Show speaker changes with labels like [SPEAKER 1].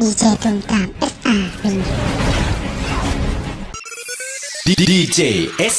[SPEAKER 1] ดีเจตุมตาม SR เป็น
[SPEAKER 2] djsr.com